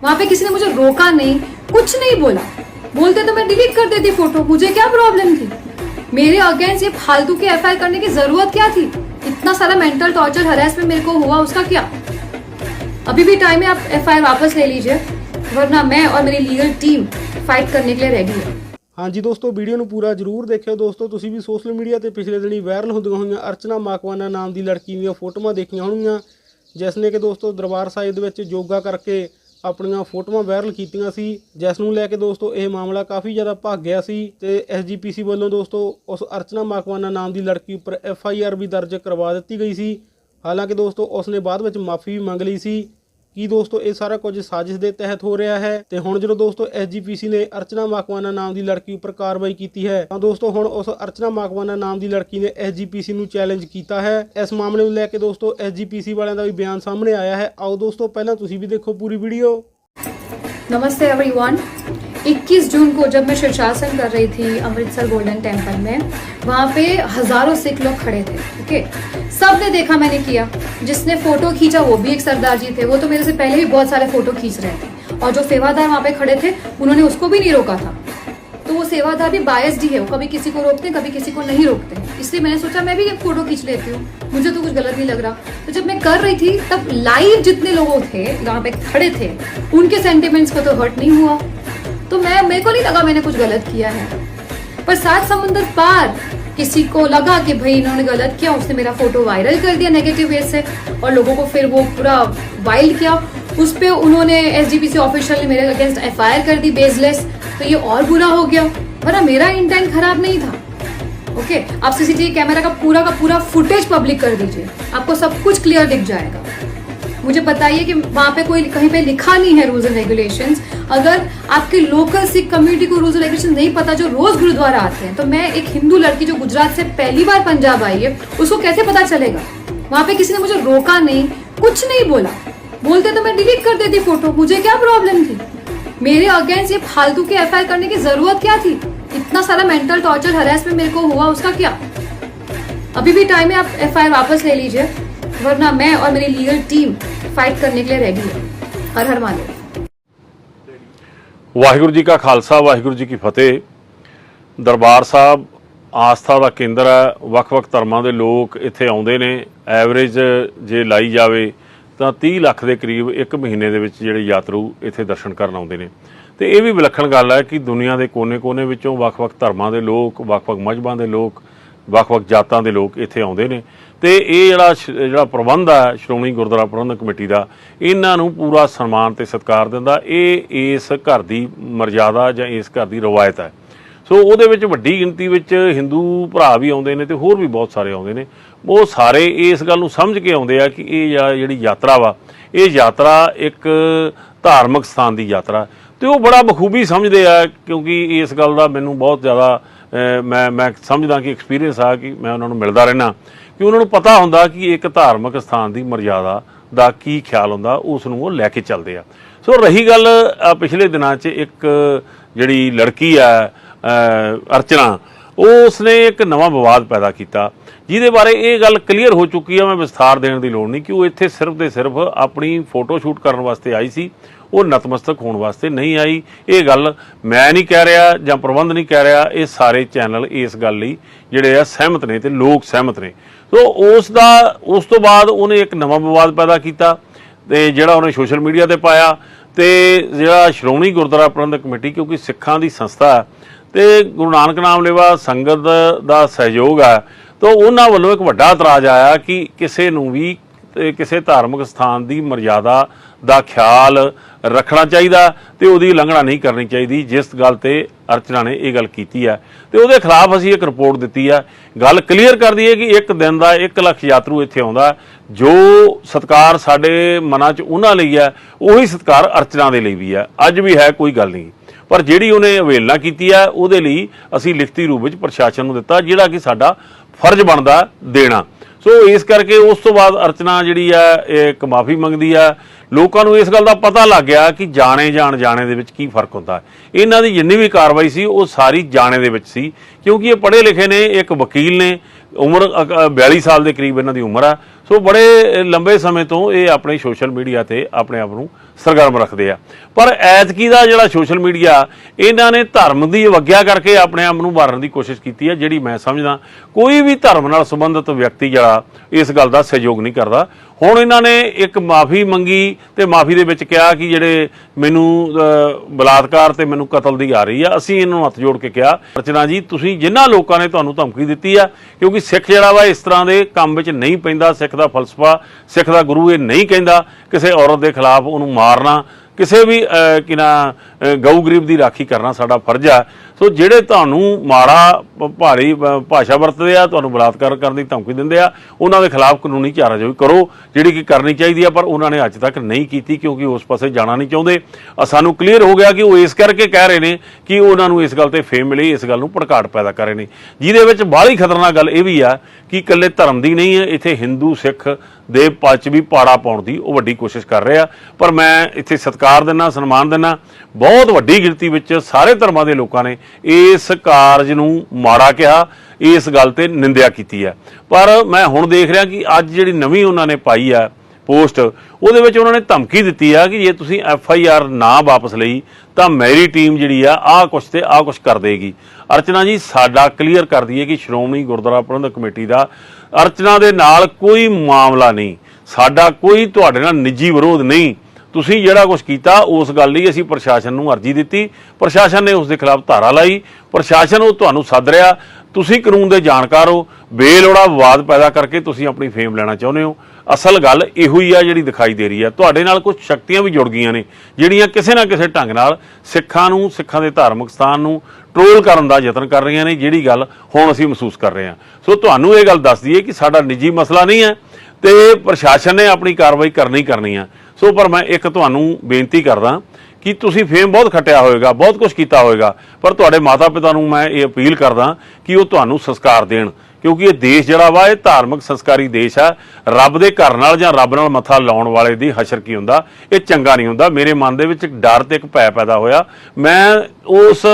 वहां पे किसी ने मुझे रोका नहीं कुछ नहीं बोला बोलते तो मैं डिलीट कर देती फोटो मुझे क्या प्रॉब्लम थी मेरे अगेंस्ट ये फालतू के एफ करने की जरूरत क्या थी इतना सारा मेंटल टॉर्चर हरेसमेंट मेरे को हुआ उसका क्या अभी भी टाइम है आप एफ वापस ले लीजिए वरना मैं और मेरी लीगल टीम फाइट करने के लिए रेडी है ਹਾਂਜੀ ਦੋਸਤੋ ਵੀਡੀਓ ਨੂੰ ਪੂਰਾ ਜਰੂਰ ਦੇਖਿਓ ਦੋਸਤੋ ਤੁਸੀਂ ਵੀ ਸੋਸ਼ਲ ਮੀਡੀਆ ਤੇ ਪਿਛਲੇ ਦਿਨੀ ਵਾਇਰਲ ਹੁੰਦੀਆਂ ਹੋਈਆਂ ਅਰਚਨਾ ਮਾਕਵਾਨਾ ਨਾਮ ਦੀ ਲੜਕੀ ਦੀਆਂ ਫੋਟੋਆਂ ਦੇਖੀਆਂ ਹੋਣਗੀਆਂ ਜਿਸ ਨੇ ਕਿ ਦੋਸਤੋ ਦਰਬਾਰ ਸਾਹਿਬ ਦੇ ਵਿੱਚ ਯੋਗਾ ਕਰਕੇ ਆਪਣੀਆਂ ਫੋਟੋਆਂ ਵਾਇਰਲ ਕੀਤੀਆਂ ਸੀ, ਜਿਸ ਨੂੰ ਲੈ ਕੇ ਦੋਸਤੋ ਇਹ ਮਾਮਲਾ ਕਾਫੀ ਜ਼ਿਆਦਾ ਭੱਗ ਗਿਆ ਸੀ ਤੇ ਐਸਜੀਪੀਸੀ ਵੱਲੋਂ ਦੋਸਤੋ ਉਸ ਅਰਚਨਾ ਮਾਕਵਾਨਾ ਨਾਮ ਦੀ ਲੜਕੀ ਉੱਪਰ ਐਫ ਆਈ ਆਰ ਵੀ ਦਰਜ ਕਰਵਾ ਦਿੱਤੀ ਗਈ ਸੀ। ਹਾਲਾਂਕਿ ਦੋਸਤੋ ਉਸ ਨੇ ਬਾਅਦ ਵਿੱਚ ਮਾਫੀ ਵੀ ਮੰਗ ਲਈ ਸੀ। ਕੀ ਦੋਸਤੋ ਇਹ ਸਾਰਾ ਕੁਝ ਸਾਜ਼ਿਸ਼ ਦੇ ਤਹਿਤ ਹੋ ਰਿਹਾ ਹੈ ਤੇ ਹੁਣ ਜਦੋਂ ਦੋਸਤੋ ਐਸਜੀਪੀਸੀ ਨੇ ਅਰਚਨਾ ਮਾਕਵਾਨਾ ਨਾਮ ਦੀ ਲੜਕੀ ਉੱਪਰ ਕਾਰਵਾਈ ਕੀਤੀ ਹੈ ਤਾਂ ਦੋਸਤੋ ਹੁਣ ਉਸ ਅਰਚਨਾ ਮਾਕਵਾਨਾ ਨਾਮ ਦੀ ਲੜਕੀ ਨੇ ਐਸਜੀਪੀਸੀ ਨੂੰ ਚੈਲੰਜ ਕੀਤਾ ਹੈ ਇਸ ਮਾਮਲੇ ਨੂੰ ਲੈ ਕੇ ਦੋਸਤੋ ਐਸਜੀਪੀਸੀ ਵਾਲਿਆਂ ਦਾ ਵੀ ਬਿਆਨ ਸਾਹਮਣੇ ਆਇਆ ਹੈ ਆਓ ਦੋਸਤੋ ਪਹਿਲਾਂ ਤੁਸੀਂ ਵੀ ਦੇਖੋ ਪੂਰੀ ਵੀਡੀਓ नमस्ते एवरीवन 21 जून को जब मैं शीर्षासन कर रही थी अमृतसर गोल्डन टेंपल में, वहाँ पे हज़ारों सिख लोग खड़े थे, ओके? सबने देखा मैंने किया। जिसने फ़ोटो खींचा, वो भी एक सरदार जी थे। वो तो मेरे से पहले भी बहुत सारे फ़ोटो खींच रहे थे। और जो सेवादार वहाँ पे खड़े थे, उन्होंने उसको भी नहीं रोका था। तो वो सेवादार भी बायस्ड ही है। वो कभी किसी को रोकते हैं, कभी किसी को नहीं रोकते हैं। इसलिए मैंने सोचा, मैं भी एक फ़ोटो खींच लेती हूँ। मुझे तो कुछ गलत नहीं लग रहा। तो जब मैं कर रही थी, तब लाइव जितने लोग थे वहाँ पे खड़े थे, उनके सेंटिमेंट्स को तो हर्ट नहीं हुआ। तो मैं, मेरे को नहीं लगा मैंने कुछ गलत किया है। पर सात समुंदर पार किसी को लगा कि भाई इन्होंने गलत किया, उसने मेरा फ़ोटो वायरल कर दिया नेगेटिव वे से और लोगों को फिर वो पूरा वाइल्ड किया। उस पर उन्होंने S D P C official ने मेरे अगेंस्ट एफ़ आई आर कर दी बेसलेस तो ये और बुरा हो गया। वरना मेरा इंटेंट खराब नहीं था। ओके आप सीसीटीवी कैमरा का पूरा का पूरा फुटेज पब्लिक कर दीजिए। आपको सब कुछ क्लियर दिख जाएगा। मुझे बताइए कि वहाँ पे कोई कहीं पे लिखा नहीं है रूल्स एंड रेगुलेशंस अगर आपके लोकल सिख कम्युनिटी को रूल्स एंड रेगुलेशन नहीं पता, जो रोज गुरुद्वारा आते हैं तो मैं एक हिंदू लड़की जो गुजरात से पहली बार पंजाब आई है, उसको कैसे पता चलेगा? वहाँ पे किसी ने मुझे रोका नहीं, कुछ नहीं बोला। बोलते तो मैं डिलीट कर देती फ़ोटो मुझे क्या प्रॉब्लम थी? मेरे अगेंस्ट ये फालतू के एफ़ करने की ज़रूरत क्या थी? इतना सारा मेंटल टॉर्चर हरेसमेंट मेरे को हुआ, उसका क्या? अभी भी टाइम है आप एफआईआर वापस ले लीजिए। वरना मैं और मेरी लीगल टीम फाइट करने के लिए रेडी है हर हर महादेव ਵਾਹਿਗੁਰੂ ਜੀ ਕਾ ਖਾਲਸਾ ਵਾਹਿਗੁਰੂ ਜੀ ਕੀ ਫਤਿਹ ਦਰਬਾਰ ਸਾਹਿਬ ਆਸਥਾ ਦਾ ਕੇਂਦਰ ਹੈ ਵੱਖ-ਵੱਖ ਧਰਮਾਂ ਦੇ ਲੋਕ ਇੱਥੇ ਆਉਂਦੇ ਨੇ ਐਵਰੇਜ ਜੇ ਲਾਈ ਜਾਵੇ ਤਾਂ 30 ਲੱਖ ਦੇ ਕਰੀਬ ਇੱਕ ਮਹੀਨੇ ਦੇ ਵਿੱਚ ਜਿਹੜੇ ਯਾਤਰੂ ਇੱਥੇ ਦਰਸ਼ਨ ਕਰਨ ਆਉਂਦੇ ਨੇ ਤੇ ਇਹ ਵੀ ਵਿਲੱਖਣ ਗੱਲ ਹੈ ਕਿ ਦੁਨੀਆ ਦੇ ਕੋਨੇ-ਕੋਨੇ ਵਿੱਚੋਂ ਵੱਖ-ਵੱਖ ਧਰਮਾਂ ਦੇ ਲੋਕ ਵੱਖ-ਵੱਖ ਮਜ਼ਹਬਾਂ ਦੇ ਲੋਕ ਵੱਖ-ਵੱਖ ਜਾਤਾਂ ਦੇ ਲੋਕ ਇੱਥੇ ਆਉਂਦੇ ਨੇ। ਤੇ ਇਹ ਜਿਹੜਾ ਸ਼- ਜਿਹੜਾ ਪ੍ਰਬੰਧ ਆ, ਸ਼੍ਰੋਮਣੀ ਗੁਰਦੁਆਰਾ ਪ੍ਰਬੰਧਕ ਕਮੇਟੀ ਦਾ, ਇਹਨਾਂ ਨੂੰ ਪੂਰਾ ਸਨਮਾਨ ਤੇ ਸਤਿਕਾਰ ਦਿੰਦਾ। ਇਹ ਇਸ ਘਰ ਦੀ ਮਰਜ਼ਾਦਾ ਜਾਂ ਇਸ ਘਰ ਦੀ ਰਵਾਇਤ ਹੈ ਸੋ ਉਹਦੇ ਵਿੱਚ ਵੱਡੀ ਗਿਣਤੀ ਵਿੱਚ ਹਿੰਦੂ ਭਰਾ ਵੀ ਆਉਂਦੇ ਨੇ ਤੇ ਹੋਰ ਵੀ ਬਹੁਤ ਸਾਰੇ ਆਉਂਦੇ ਨੇ। ਉਹ ਸਾਰੇ ਇਸ ਗੱਲ ਨੂੰ ਸਮਝ ਕੇ ਆਉਂਦੇ ਆ ਕਿ ਇਹ ਜਿਹੜੀ ਯਾਤਰਾ ਵਾ, ਇਹ ਯਾਤਰਾ ਇੱਕ ਧਾਰਮਿਕ ਸਥਾਨ ਦੀ ਯਾਤਰਾ। ਤੇ ਉਹ ਬੜਾ ਬਖੂਬੀ ਸਮਝਦੇ ਆ ਕਿਉਂਕਿ ਇਸ ਗੱਲ ਦਾ ਮੈਨੂੰ ਬਹੁਤ ਜ਼ਿਆਦਾ ਮੈਂ ਮੈਂ ਸਮਝਦਾ ਕਿ ਐਕਸਪੀਰੀਅੰਸ ਆ ਕਿ ਮੈਂ ਉਹਨਾਂ ਨੂੰ ਮਿਲਦਾ ਰਹਿਣਾ ਕਿ ਉਹਨਾਂ ਨੂੰ ਪਤਾ ਹੁੰਦਾ ਕਿ ਇੱਕ ਧਾਰਮਿਕ ਸਥਾਨ ਦੀ ਮਰਜ਼ਾਦਾ ਦਾ ਕੀ ਖਿਆਲ ਹੁੰਦਾ, ਉਸ ਨੂੰ ਉਹ ਲੈ ਕੇ ਚੱਲਦੇ ਆ। ਸੋ ਰਹੀ ਗੱਲ ਪਿਛਲੇ ਦਿਨਾਂ 'ਚ ਇੱਕ ਜਿਹੜੀ ਲੜਕੀ ਆ ਅਰਚਨਾ ਅਰਚਨਾ ਉਸਨੇ ਇੱਕ ਨਵਾਂ ਵਿਵਾਦ ਪੈਦਾ ਕੀਤਾ, ਜਿਹਦੇ ਬਾਰੇ ਇਹ ਗੱਲ ਕਲੀਅਰ ਹੋ ਚੁੱਕੀ ਆ ਮੈਂ ਵਿਸਥਾਰ ਦੇਣ ਦੀ ਲੋੜ ਨਹੀਂ, ਕਿ ਉਹ ਇੱਥੇ ਸਿਰਫ ਤੇ ਸਿਰਫ ਆਪਣੀ ਫੋਟੋ ਸ਼ੂਟ ਕਰਨ ਵਾਸਤੇ ਆਈ ਸੀ, ਉਹ ਨਤਮਸਤਕ ਹੋਣ ਵਾਸਤੇ ਨਹੀਂ ਆਈ। ਇਹ ਗੱਲ ਮੈਂ ਨਹੀਂ ਕਹਿ ਰਿਹਾ ਜਾਂ ਪ੍ਰਬੰਧ ਨਹੀਂ ਕਹਿ ਰਿਹਾ, ਇਹ ਸਾਰੇ ਚੈਨਲ ਇਸ ਗੱਲ ਲਈ ਜਿਹੜੇ ਆ ਸਹਿਮਤ ਨੇ ਤੇ ਲੋਕ ਸਹਿਮਤ ਨੇ। ਸੋ ਉਸ ਦਾ, ਉਸ ਤੋਂ ਬਾਅਦ ਉਹਨੇ ਇੱਕ ਨਵਾਂ ਵਿਵਾਦ ਪੈਦਾ ਕੀਤਾ, ਤੇ ਜਿਹੜਾ ਉਹਨੇ ਸੋਸ਼ਲ ਮੀਡੀਆ ਤੇ ਪਾਇਆ, ਤੇ ਜਿਹੜਾ ਸ਼੍ਰੋਮਣੀ ਗੁਰਦੁਆਰਾ ਪ੍ਰਬੰਧਕ ਕਮੇਟੀ, ਕਿਉਂਕਿ ਸਿੱਖਾਂ ਦੀ ਸੰਸਥਾ ਤੇ ਗੁਰੂ ਨਾਨਕ ਨਾਮ ਲੇਵਾ ਸੰਗਤ ਦਾ ਸਹਿਯੋਗ ਹੈ। ਤਾਂ ਉਹਨਾਂ ਵੱਲੋਂ ਇੱਕ ਵੱਡਾ ਇਤਰਾਜ਼ ਆਇਆ ਕਿ ਕਿਸੇ ਨੂੰ ਵੀ ਕਿਸੇ ਧਾਰਮਿਕ ਸਥਾਨ ਦੀ ਮਰਜ਼ਾਦਾ ਦਾ ਖਿਆਲ ਰੱਖਣਾ ਚਾਹੀਦਾ ਤੇ ਉਹਦੀ ਉਲੰਘਣਾ ਨਹੀਂ ਕਰਨੀ ਚਾਹੀਦੀ, ਜਿਸ ਗੱਲ ਤੇ ਅਰਚਨਾ ਨੇ ਇਹ ਗੱਲ ਕੀਤੀ ਹੈ। ਤੇ ਉਹਦੇ ਖਿਲਾਫ ਅਸੀਂ ਇੱਕ ਰਿਪੋਰਟ ਦਿੱਤੀ ਹੈ। ਗੱਲ ਕਲੀਅਰ ਕਰਦੀ ਹੈ ਕਿ ਇੱਕ ਦਿਨ ਦਾ 1 ਲੱਖ ਯਾਤਰੂ ਇੱਥੇ ਆਉਂਦਾ ਜੋ ਸਤਕਾਰ ਸਾਡੇ ਮਨਾਂ 'ਚ ਉਹਨਾਂ ਲਈ ਹੈ, ਉਹੀ ਸਤਕਾਰ ਅਰਚਨਾ ਦੇ ਲਈ ਵੀ ਹੈ। ਅੱਜ ਵੀ ਹੈ, ਕੋਈ ਗੱਲ ਨਹੀਂ। ਪਰ ਜਿਹੜੀ ਉਹਨੇ ਅਵੇਲਨਾ ਕੀਤੀ ਹੈ ਉਹਦੇ ਲਈ ਅਸੀਂ ਲਿਖਤੀ ਰੂਪ ਵਿੱਚ ਪ੍ਰਸ਼ਾਸਨ ਨੂੰ ਦਿੱਤਾ, ਜਿਹੜਾ ਕਿ ਸਾਡਾ ਫਰਜ਼ ਬਣਦਾ ਦੇਣਾ। ਸੋ ਇਸ ਕਰਕੇ ਉਸ ਤੋਂ ਬਾਅਦ ਅਰਚਨਾ ਜਿਹੜੀ ਆ, ਇਹ ਇੱਕ ਮਾਫੀ ਮੰਗਦੀ ਆ। ਲੋਕਾਂ ਨੂੰ ਇਸ ਗੱਲ ਦਾ ਪਤਾ ਲੱਗ ਗਿਆ ਕਿ ਜਾਣੇ ਜਾਣ ਜਾਣੇ ਦੇ ਵਿੱਚ ਕੀ ਫ਼ਰਕ ਹੁੰਦਾ। ਹੈ ਇਹਨਾਂ ਦੀ ਜਿੰਨੀ ਵੀ ਕਾਰਵਾਈ ਸੀ, ਉਹ ਸਾਰੀ ਜਾਣੇ ਦੇ ਵਿੱਚ ਸੀ, ਕਿਉਂਕਿ ਇਹ ਪੜ੍ਹੇ ਲਿਖੇ ਨੇ, ਇੱਕ ਵਕੀਲ ਨੇ। ਉਮਰ, ਅ- 42 ਸਾਲ ਦੇ ਕਰੀਬ ਇਹਨਾਂ ਦੀ ਉਮਰ ਆ। ਸੋ ਬੜੇ ਲੰਬੇ ਸਮੇਂ ਤੋਂ ਇਹ ਆਪਣੇ ਸੋਸ਼ਲ ਮੀਡੀਆ ਤੇ ਆਪਣੇ ਆਪ ਨੂੰ ਸਰਗਰਮ ਰੱਖਦੇ ਆ। ਪਰ ਐਤਕੀ ਦਾ ਜਿਹੜਾ ਸੋਸ਼ਲ ਮੀਡੀਆ, ਇਹਨਾਂ ਨੇ ਧਰਮ ਦੀ ਅਵਗਿਆ ਕਰਕੇ ਆਪਣੇ ਆਪ ਨੂੰ ਮਾਰਨ ਦੀ ਕੋਸ਼ਿਸ਼ ਕੀਤੀ ਹੈ ਜਿਹੜੀ ਮੈਂ ਸਮਝਦਾ। ਕੋਈ ਵੀ ਧਰਮ ਨਾਲ ਸੰਬੰਧਿਤ ਵਿਅਕਤੀ ਜਿਹੜਾ ਇਸ ਗੱਲ ਦਾ ਸਹਿਯੋਗ ਨਹੀਂ ਕਰਦਾ। ਹੁਣ ਇਹਨਾਂ ਨੇ ਇੱਕ ਮਾਫੀ ਮੰਗੀ ਤੇ ਮਾਫੀ ਦੇ ਵਿੱਚ ਕਿਹਾ ਕਿ ਜਿਹੜੇ ਮੈਨੂੰ ਬਲਾਤਕਾਰ ਤੇ ਮੈਨੂੰ ਕਤਲ ਦੀ ਆ ਰਹੀ ਆ, ਅਸੀਂ ਇਹਨਾਂ ਨੂੰ ਹੱਥ ਜੋੜ ਕੇ ਕਿਹਾ ਰਚਨਾ ਜੀ, ਤੁਸੀਂ ਜਿਨ੍ਹਾਂ ਲੋਕਾਂ ਨੇ ਤੁਹਾਨੂੰ ਧਮਕੀ ਦਿੱਤੀ ਆ, ਕਿਉਂਕਿ ਸਿੱਖ ਜਿਹੜਾ ਵਾ ਇਸ ਤਰ੍ਹਾਂ ਦੇ ਕੰਮ ਵਿੱਚ ਨਹੀਂ ਪੈਂਦਾ, ਸਿੱਖ ਦਾ ਫਲਸਫਾ, ਸਿੱਖ ਦਾ ਗੁਰੂ ਇਹ ਨਹੀਂ ਕਹਿੰਦਾ ਕਿਸੇ ਔਰਤ ਦੇ ਖਿਲਾਫ ਉਹਨੂੰ ਮਾਰਨਾ ਕਿਸੇ ਵੀ ਅਹ, ਕਿ ਨਾ ਗਊ ਗਰੀਬ ਦੀ ਰਾਖੀ ਕਰਨਾ ਸਾਡਾ ਫਰਜ਼ ਆ। ਸੋ ਜਿਹੜੇ ਤੁਹਾਨੂੰ ਮਾੜਾ ਭਾਰੀ ਭਾਸ਼ਾ ਵਰਤਦੇ ਆ ਤੁਹਾਨੂੰ ਬਲਾਤਕਾਰ ਕਰਨ ਦੀ ਧਮਕੀ ਦਿੰਦੇ ਆ ਉਹਨਾਂ ਦੇ ਖਿਲਾਫ ਕਾਨੂੰਨੀ ਚਾਰਾਜੋਈ ਕਰੋ। ਜਿਹੜੀ ਕਿ ਕਰਨੀ ਚਾਹੀਦੀ ਆ ਪਰ ਉਹਨਾਂ ਨੇ ਅੱਜ ਤੱਕ ਨਹੀਂ ਕੀਤੀ ਕਿਉਂਕਿ ਉਸ ਪਾਸੇ ਜਾਣਾ ਨਹੀਂ ਚਾਹੁੰਦੇ। ਸਾਨੂੰ ਕਲੀਅਰ ਹੋ ਗਿਆ ਕਿ ਉਹ ਇਸ ਕਰਕੇ ਕਹਿ ਰਹੇ ਨੇ ਕਿ ਉਹਨਾਂ ਨੂੰ ਇਸ ਗੱਲ ਤੇ ਫੇਮ ਮਿਲੀ ਇਸ ਗੱਲ ਨੂੰ ਭੜਕਾਟ ਪੈਦਾ ਕਰ ਰਹੇ ਨੇ। ਜਿਹਦੇ ਵਿੱਚ ਬਾਹਲੀ ਖਤਰਨਾਕ ਗੱਲ ਇਹ ਵੀ ਆ ਕਿ ਇਕੱਲੇ ਧਰਮ ਦੀ ਨਹੀਂ ਹੈ ਇੱਥੇ ਹਿੰਦੂ ਸਿੱਖ ਦੇ ਪਲ 'ਚ ਵੀ ਪਾੜਾ ਪਾਉਣ ਦੀ ਉਹ ਵੱਡੀ ਕੋਸ਼ਿਸ਼ ਕਰ ਰਹੇ ਆ। ਪਰ ਮੈਂ ਇੱਥੇ ਸਤਿਕਾਰ ਦਿੰਦਾ ਸਨਮਾਨ ਦਿੰਦਾ ਬਹੁਤ ਵੱਡੀ ਗਿਣਤੀ ਵਿੱਚ ਸਾਰੇ ਧਰਮਾਂ ਦੇ ਲੋਕਾਂ ਨੇ ਇਸ ਕਾਰਜ ਨੂੰ ਮਾੜਾ ਕਿਹਾ, ਇਸ ਗੱਲ ਤੇ ਨਿੰਦਿਆ ਕੀਤੀ ਹੈ। ਪਰ ਮੈਂ ਹੁਣ ਦੇਖ ਰਿਹਾ ਕਿ ਅੱਜ ਜਿਹੜੀ ਨਵੀਂ ਉਹਨਾਂ ਨੇ ਪਾਈ ਆ ਪੋਸਟ, ਉਹਦੇ ਵਿੱਚ ਉਹਨਾਂ ਨੇ ਧਮਕੀ ਦਿੱਤੀ ਆ ਕਿ ਜੇ ਤੁਸੀਂ ਐਫ ਆਈ ਆਰ ਨਾ ਵਾਪਸ ਲਈ ਤਾਂ ਮੇਰੀ ਟੀਮ ਜਿਹੜੀ ਆ, ਆਹ ਕੁਛ ਤੇ ਆਹ ਕੁਛ ਕਰ ਦੇਗੀ। ਅਰਚਨਾ ਜੀ, ਸਾਡਾ ਕਲੀਅਰ ਕਰ ਦਈਏ ਕਿ ਸ਼੍ਰੋਮਣੀ ਗੁਰਦੁਆਰਾ ਪ੍ਰਬੰਧਕ ਕਮੇਟੀ ਦਾ ਅਰਚਨਾ ਦੇ ਨਾਲ ਕੋਈ ਮਾਮਲਾ ਨਹੀਂ। ਸਾਡਾ ਕੋਈ ਤੁਹਾਡੇ ਨਾਲ ਨਿੱਜੀ ਵਿਰੋਧ ਨਹੀਂ। ਤੁਸੀਂ ਜਿਹੜਾ ਕੁਝ ਕੀਤਾ, ਉਸ ਗੱਲ ਲਈ ਅਸੀਂ ਪ੍ਰਸ਼ਾਸਨ ਨੂੰ ਅਰਜ਼ੀ ਦਿੱਤੀ। ਪ੍ਰਸ਼ਾਸਨ ਨੇ ਉਸ ਦੇ ਖਿਲਾਫ ਧਾਰਾ ਲਾਈ। ਪ੍ਰਸ਼ਾਸਨ ਉਹ ਤੁਹਾਨੂੰ ਸੱਦ ਰਿਹਾ। ਤੁਸੀਂ ਕਾਨੂੰਨ ਦੇ ਜਾਣਕਾਰ ਹੋ, ਬੇਲੋੜਾ ਵਿਵਾਦ ਪੈਦਾ ਕਰਕੇ ਤੁਸੀਂ ਆਪਣੀ ਫੇਮ ਲੈਣਾ ਚਾਹੁੰਦੇ ਹੋ। ਅਸਲ ਗੱਲ ਇਹੋ ਹੀ ਆ ਜਿਹੜੀ ਦਿਖਾਈ ਦੇ ਰਹੀ ਆ। ਤੁਹਾਡੇ ਨਾਲ ਕੁਝ ਸ਼ਕਤੀਆਂ ਵੀ ਜੁੜ ਗਈਆਂ ਨੇ, ਜਿਹੜੀਆਂ ਕਿਸੇ ਨਾ ਕਿਸੇ ਢੰਗ ਨਾਲ ਸਿੱਖਾਂ ਨੂੰ, ਸਿੱਖਾਂ ਦੇ ਧਾਰਮਿਕ ਸਥਾਨ ਨੂੰ ਟ੍ਰੋਲ ਕਰਨ ਦਾ ਯਤਨ ਕਰ ਰਹੀਆਂ ਨੇ, ਜਿਹੜੀ ਗੱਲ ਹੁਣ ਅਸੀਂ ਮਹਿਸੂਸ ਕਰ ਰਹੇ ਹਾਂ। ਸੋ ਤੁਹਾਨੂੰ ਇਹ ਗੱਲ ਦੱਸ ਦਈਏ ਕਿ ਸਾਡਾ ਨਿੱਜੀ ਮਸਲਾ ਨਹੀਂ ਹੈ ਤੇ ਪ੍ਰਸ਼ਾਸਨ ਨੇ ਆਪਣੀ ਕਾਰਵਾਈ ਕਰਨੀ ਕਰਨੀ ਆ। ਸੋ ਪਰ ਮੈਂ ਇੱਕ ਤੁਹਾਨੂੰ ਬੇਨਤੀ ਕਰਦਾ ਕਿ ਤੁਸੀਂ ਫੇਮ ਬਹੁਤ ਖੱਟਿਆ ਹੋਵੇਗਾ ਬਹੁਤ ਕੁਝ ਕੀਤਾ ਹੋਵੇਗਾ ਪਰ ਤੁਹਾਡੇ ਮਾਤਾ-ਪਿਤਾ ਨੂੰ ਮੈਂ ਇਹ ਅਪੀਲ ਕਰਦਾ ਕਿ ਉਹ ਤੁਹਾਨੂੰ ਸੰਸਕਾਰ ਦੇਣ, ਕਿਉਂਕਿ ਇਹ ਦੇਸ਼ ਜਿਹੜਾ ਵਾ, ਇਹ ਧਾਰਮਿਕ ਸੰਸਕਾਰੀ ਦੇਸ਼ ਆ। ਰੱਬ ਦੇ ਘਰ ਨਾਲ ਜਾਂ ਰੱਬ ਨਾਲ ਮੱਥਾ ਲਾਉਣ ਵਾਲੇ ਦੀ ਹਸ਼ਰ ਕੀ ਹੁੰਦਾ? ਇਹ ਚੰਗਾ ਨਹੀਂ ਹੁੰਦਾ। ਮੇਰੇ ਮਨ ਦੇ ਵਿੱਚ ਇੱਕ ਡਰ ਤੇ ਇੱਕ ਭੈ ਪੈਦਾ ਹੋਇਆ। ਮੈਂ ਉਸ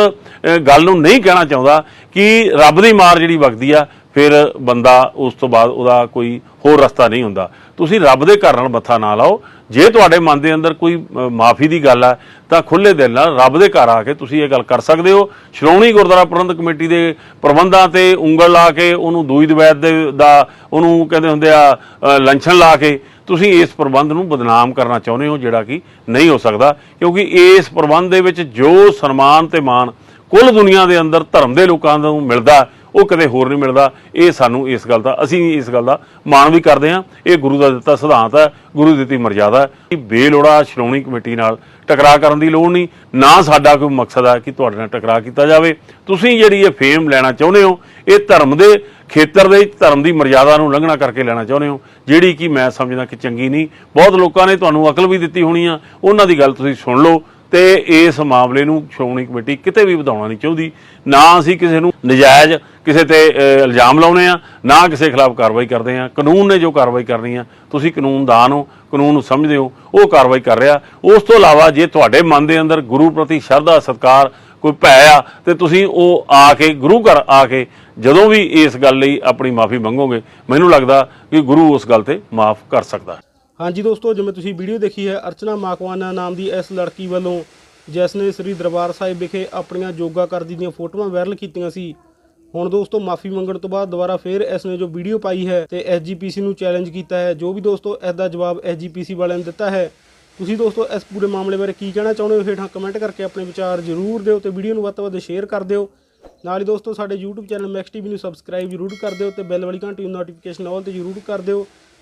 ਗੱਲ ਨੂੰ ਨਹੀਂ ਕਹਿਣਾ ਚਾਹੁੰਦਾ ਕਿ ਰੱਬ ਦੀ ਮਾਰ ਜਿਹੜੀ ਵਗਦੀ ਆ, ਫਿਰ ਬੰਦਾ ਉਸ ਤੋਂ ਬਾਅਦ ਉਹਦਾ ਕੋਈ ਹੋਰ ਰਸਤਾ ਨਹੀਂ ਹੁੰਦਾ। ਤੁਸੀਂ ਰੱਬ ਦੇ ਘਰ ਨਾਲ ਮੱਥਾ ਨਾ ਲਾਓ। ਜੇ ਤੁਹਾਡੇ ਮਨ ਦੇ ਅੰਦਰ ਕੋਈ ਮਾਫੀ ਦੀ ਗੱਲ ਆ, ਤਾਂ ਖੁੱਲੇ ਦਿਲ ਨਾਲ ਰੱਬ ਦੇ ਘਰ ਆ ਕੇ ਤੁਸੀਂ ਇਹ ਗੱਲ ਕਰ ਸਕਦੇ ਹੋ। ਸ਼੍ਰੋਮਣੀ ਗੁਰਦੁਆਰਾ ਪ੍ਰਬੰਧਕ ਕਮੇਟੀ ਦੇ ਪ੍ਰਬੰਧਾਂ ਤੇ ਉਂਗਲ ਲਾ ਕੇ, ਉਹਨੂੰ ਦੂਈ ਦਵੈਤ ਦੇ, ਦਾ, ਉਹਨੂੰ ਕਹਿੰਦੇ ਹੁੰਦੇ ਆ ਲੰਛਣ ਲਾ ਕੇ ਤੁਸੀਂ ਇਸ ਪ੍ਰਬੰਧ ਨੂੰ ਬਦਨਾਮ ਕਰਨਾ ਚਾਹੁੰਦੇ ਹੋ, ਜਿਹੜਾ ਕਿ ਨਹੀਂ ਹੋ ਸਕਦਾ। ਕਿਉਂਕਿ ਇਸ ਪ੍ਰਬੰਧ ਦੇ ਵਿੱਚ ਜੋ ਸਨਮਾਨ ਤੇ ਮਾਣ ਕੁੱਲ ਦੁਨੀਆ ਦੇ ਅੰਦਰ ਧਰਮ ਦੇ ਲੋਕਾਂ ਨੂੰ ਮਿਲਦਾ ਉਹ ਕਦੇ ਹੋਰ ਨਹੀਂ ਮਿਲਦਾ। ਇਹ ਸਾਨੂੰ ਇਸ ਗੱਲ ਦਾ, ਅਸੀਂ ਇਸ ਗੱਲ ਦਾ ਮਾਣ ਵੀ ਕਰਦੇ ਹਾਂ। ਇਹ ਗੁਰੂ ਦਾ ਦਿੱਤਾ ਸਿਧਾਂਤ ਹੈ, ਗੁਰੂ ਦੀ ਦਿੱਤੀ ਮਰਜ਼ਾਦਾ ਹੈ ਬੇਲੋੜਾ ਸ਼੍ਰੋਮਣੀ ਕਮੇਟੀ ਨਾਲ ਟਕਰਾਅ ਕਰਨ ਦੀ ਲੋੜ ਨਹੀਂ। ਨਾ ਸਾਡਾ ਕੋਈ ਮਕਸਦ ਹੈ ਕਿ ਤੁਹਾਡੇ ਨਾਲ ਟਕਰਾਅ ਕੀਤਾ ਜਾਵੇ। ਤੁਸੀਂ ਜਿਹੜੀ ਇਹ ਫੇਮ ਲੈਣਾ ਚਾਹੁੰਦੇ ਹੋ, ਇਹ ਧਰਮ ਦੇ ਖੇਤਰ ਦੇ ਧਰਮ ਦੀ ਮਰਜ਼ਾਦਾ ਨੂੰ ਲੰਘਣਾ ਕਰਕੇ ਲੈਣਾ ਚਾਹੁੰਦੇ ਹੋ। ਜਿਹੜੀ ਕਿ ਮੈਂ ਸਮਝਦਾ ਕਿ ਚੰਗੀ ਨਹੀਂ। ਬਹੁਤ ਲੋਕਾਂ ਨੇ ਤੁਹਾਨੂੰ ਅਕਲ ਵੀ ਦਿੱਤੀ ਹੋਣੀ ਆ। ਉਹਨਾਂ ਦੀ ਗੱਲ ਤੁਸੀਂ ਸੁਣ ਲਓ। ਤੇ ਇਸ ਮਾਮਲੇ ਨੂੰ ਸ਼੍ਰੋਮਣੀ ਕਮੇਟੀ ਕਿਤੇ ਵੀ ਵਧਾਉਣਾ ਨਹੀਂ ਚਾਹੁੰਦੀ। ਨਾ ਅਸੀਂ ਕਿਸੇ ਨੂੰ ਨਜਾਇਜ਼ ਕਿਸੇ ਤੇ ਇਲਜ਼ਾਮ ਲਾਉਨੇ ਆ, ਨਾ ਕਿਸੇ ਖਿਲਾਫ ਕਾਰਵਾਈ ਕਰਦੇ ਆ। ਕਾਨੂੰਨ ਨੇ ਜੋ ਕਾਰਵਾਈ ਕਰਨੀ ਆ, ਤੁਸੀਂ ਕਾਨੂੰਨਦਾਨ ਹੋ, ਕਾਨੂੰਨ ਨੂੰ ਸਮਝਦੇ ਹੋ, ਉਹ ਕਾਰਵਾਈ ਕਰ ਰਿਹਾ। ਉਸ ਤੋਂ ਇਲਾਵਾ ਜੇ ਤੁਹਾਡੇ ਮਨ ਦੇ ਅੰਦਰ ਗੁਰੂ ਪ੍ਰਤੀ ਸ਼ਰਧਾ, ਸਤਕਾਰ ਕੋਈ ਭੈ ਆ, ਤੇ ਤੁਸੀਂ ਉਹ ਆ ਕੇ, ਗੁਰੂ ਘਰ ਆ ਕੇ ਜਦੋਂ ਵੀ ਇਸ ਗੱਲ ਲਈ ਆਪਣੀ ਮਾਫੀ ਮੰਗੋਗੇ, ਮੈਨੂੰ ਲੱਗਦਾ ਕਿ ਗੁਰੂ ਉਸ ਗੱਲ ਤੇ ਮਾਫ ਕਰ ਸਕਦਾ ਹਾਂਜੀ ਦੋਸਤੋ, ਜਿਵੇਂ ਤੁਸੀਂ ਵੀਡੀਓ ਦੇਖੀ ਹੈ, ਅਰਚਨਾ ਮਾਕਵਾਨਾ ਨਾਮ ਦੀ ਇਸ ਲੜਕੀ ਵੱਲੋਂ, ਜਿਸ ਨੇ ਸ੍ਰੀ ਦਰਬਾਰ ਸਾਹਿਬ ਵਿਖੇ ਆਪਣੀਆਂ ਯੋਗਾ ਕਰਦੀ ਦੀਆਂ ਫੋਟੋਆਂ ਵਾਇਰਲ ਕੀਤੀਆਂ ਸੀ। ਹੁਣ ਦੋਸਤੋ, ਮਾਫੀ ਮੰਗਣ ਤੋਂ ਬਾਅਦ ਦੁਬਾਰਾ ਫੇਰ ਇਸ ਨੇ ਜੋ ਵੀਡੀਓ ਪਾਈ ਹੈ ਤੇ ਐਸਜੀਪੀਸੀ ਨੂੰ ਚੈਲੰਜ ਕੀਤਾ ਹੈ, ਜੋ ਵੀ ਦੋਸਤੋ ਇਸ ਦਾ ਜਵਾਬ ਐਸਜੀਪੀਸੀ ਵਾਲਿਆਂ ਨੇ ਦਿੱਤਾ ਹੈ। ਤੁਸੀਂ ਦੋਸਤੋ, ਇਸ ਪੂਰੇ ਮਾਮਲੇ ਬਾਰੇ ਕੀ ਕਹਿਣਾ ਚਾਹੁੰਦੇ ਹੋ? ਹੇਠਾਂ ਕਮੈਂਟ ਕਰਕੇ ਆਪਣੇ ਵਿਚਾਰ ਜ਼ਰੂਰ ਦਿਓ ਤੇ ਵੀਡੀਓ ਨੂੰ ਵੱਧ ਤੋਂ ਵੱਧ ਸ਼ੇਅਰ ਕਰ ਦਿਓ। ਨਾਲ ਹੀ ਦੋਸਤੋ, ਸਾਡੇ YouTube ਚੈਨਲ ਮੈਕਸ ਟੀਵੀ ਨੂੰ ਸਬਸਕ੍ਰਾਈਬ ਜ਼ਰੂਰ ਕਰ ਦਿਓ ਤੇ ਬੈਲ ਵਾਲੀ ਘੰਟੀ ਨੂੰ ਨੋਟੀਫਿਕੇਸ਼ਨ ਆਲ ਤੇ ਜ਼ਰੂਰ ਕਰ ਦਿਓ।